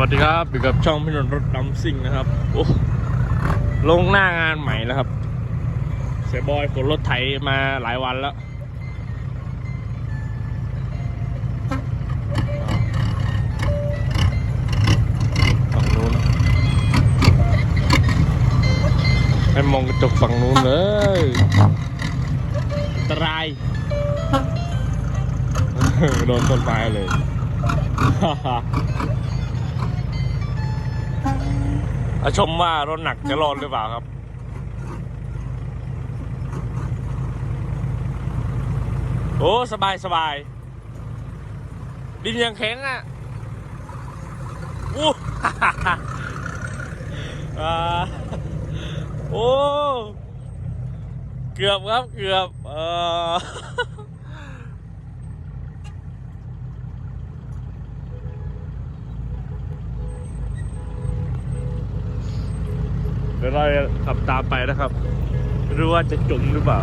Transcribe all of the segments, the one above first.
วัสดีครับอยู่กับช่องพี่นนท์รถดำซิ่งนะครับ โอ้ลงหน้างานใหม่แล้วครับ เสียบอยขนรถไถมาหลายวันแล้วฝั่งนู้นให้มองกระจกฝั่งนู้นเลยอันตรายโดนต้นไม้เลยาชมว่ารถหนักจะรอดหรือเปล่าครับ โอ้ สบายสบาย ดินยังแข็งอะอู้อ่าโอ้ เกือบครับ เกือบ เออ ดี๋ยวเราจะขับตามไปนะครับไม่รู้ว่าจะจมหรือเปล่า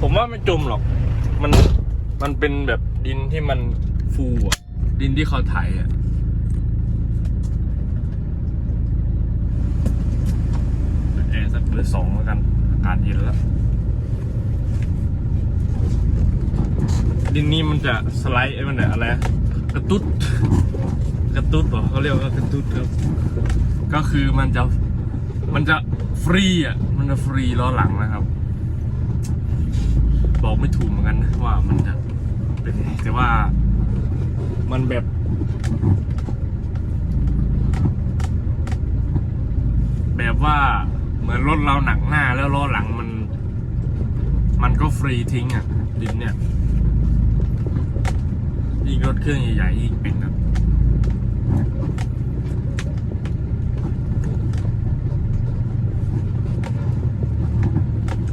ผมว่าไม่จมหรอก มัน มันเป็นแบบดินที่มันฟูอะดินที่เขาไถอะเปิดแอร์สักเบอร์สองแล้วกัน อากาศเย็นแล้ว ดินนี้มันจะสไลด์ไอ้มันอะไรกระตุ้ดกระตุ้ดเหรอเขาเรียกว่ากระตุ้ดครับ ก็คือมันจะมันจะฟรีอะมันจะฟรีล้อหลังนะครับ บอกไม่ถูกเหมือนกันนะว่ามันจะเป็นแต่ว่ามันแบบแบบว่าเหมือนรถเราหนักหน้าแล้วล้อหลังมัน มันก็ฟรีทิ้งอะดินเนี่ย เครื่องใหญ่ๆยิ่งเป็นครับ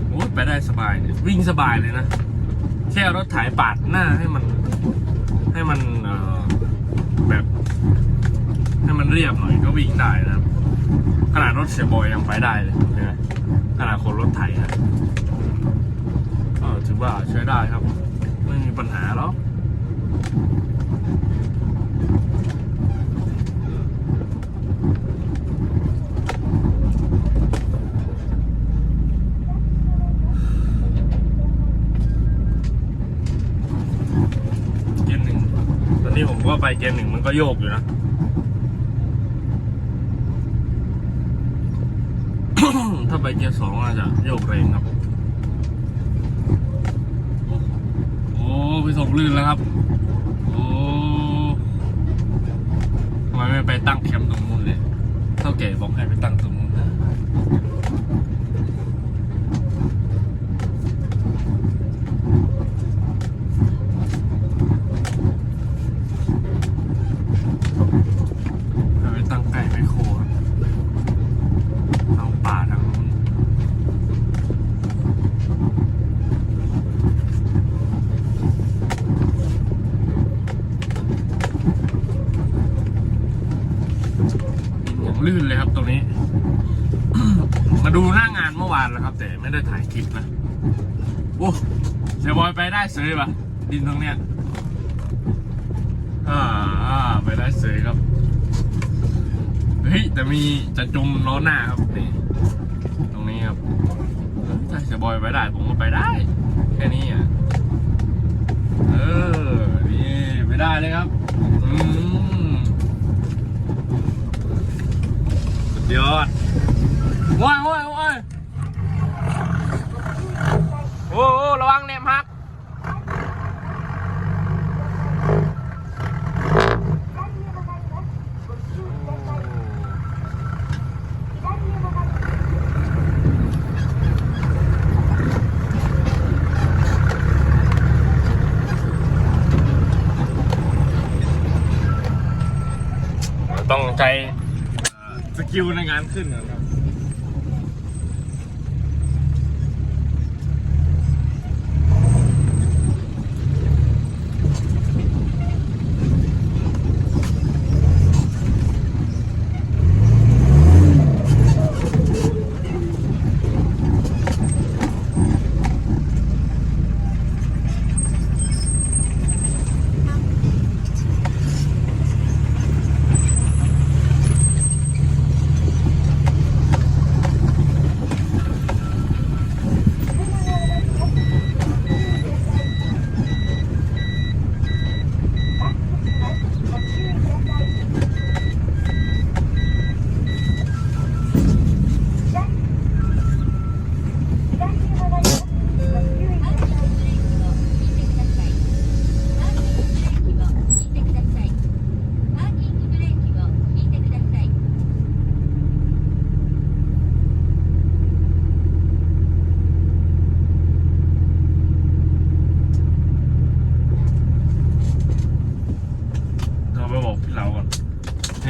โอ้ยไปได้สบายเนี่ยวิ่งสบายเลยนะ แค่รถไถปาดหน้าให้มัน ให้มันเอ่อแบบ ให้มันเรียบหน่อยก็วิ่งได้นะครับ ขนาดรถเสียบอยยังไปได้เลยนไหมขนาดคนรถไถนะถือว่าใช้ได้ครับ ไม่มีปัญหาหรอก เกียร์หนึ่ง ตอ นนี้ผมก็ไปเกียร์หนึ่งมันก็โยกอยู่นะ ถ้าไปเกียร์สองอาจจะโยกแรงครับ โอ้ไปส่งลื่นแล้วครับ โอ้ทำไมไม่ไปตั้งแคมป์ตรงนู้นเลย เท่าแก่บอกให้ไปตั้งตรงนู้นนะให้ไปตั้งไก่ไมโครครับทางป่าทางนู้น อย่าง ลื่นเลยครับตรงนี้ มาดูหน้างานเมื่อวานแล้วครับ แต่ไม่ได้ถ่ายคลิปนะ โอ้เสียบอยไปได้เสยปะดินตรงเนี้ยอ่าอ่าไปได้เสยครับ เฮ้ย แต่มีจะจมล้อหน้าครับนี่ตรงนี้ครับถ้าเสียบอยไปได้ผมก็ไปได้ แค่นี้อะ เออ นี่ไปได้เลยครับ อืม สุดยอดว้ายว้ายว้ายโอ้โหระวังเนมฮัก ต้องใช้สกิลในการขึ้นนะครับ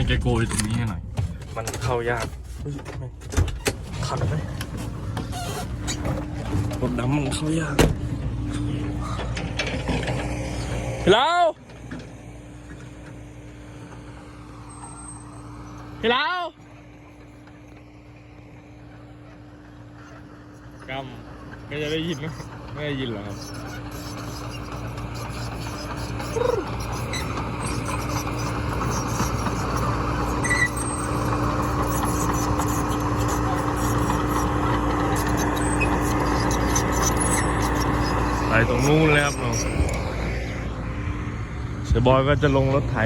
กโกยตรงนี้ให้หน่อย มันเข้ายากเฮ้ยไม่ทันไหมรถดำมันเข้ายากพี่เล้าพี่เล้ากำไม่จะได้ยินไหมไม่ได้ยินเหรอครับ ไปตรง นู้นเลยครับน้องเสียบอยก็จะลงรถไถ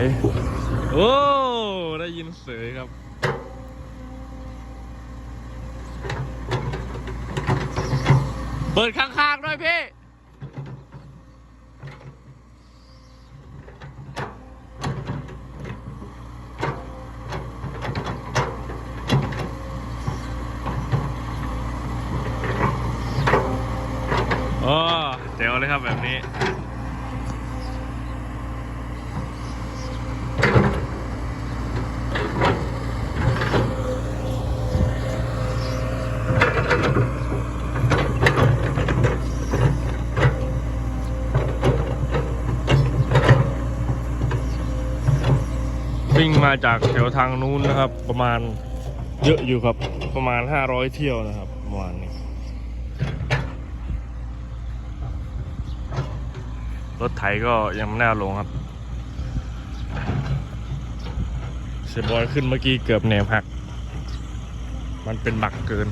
โอ้ ได้ยินเสียงครับเปิดข้างๆด้วยพี่ โอ้ วเลยครับแบบนี้ วิ่งมาจากแถวทางนู้นนะครับ ประมาณเยอะอยู่ครับ ประมาณ 500 เที่ยวนะครับประมาณนี้ รถไถก็ยังไม่น่าลงครับ เสียบอยขึ้นเมื่อกี้เกือบแหนมหัก มันเป็นบักเกิน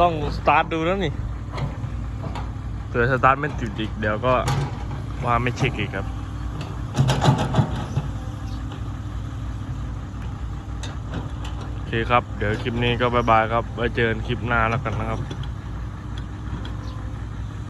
ต้องสตาร์ทดูแล้วนี่เผื่สตาร์ทไม่ติดอีกเดี๋ยวก็ว่าไม่เช็คอีกครับ โอ เคครับ เดี๋ยวคลิปนี้ก็บายบายครับ ไว้เจอกันคลิปหน้าแล้วกันนะครับ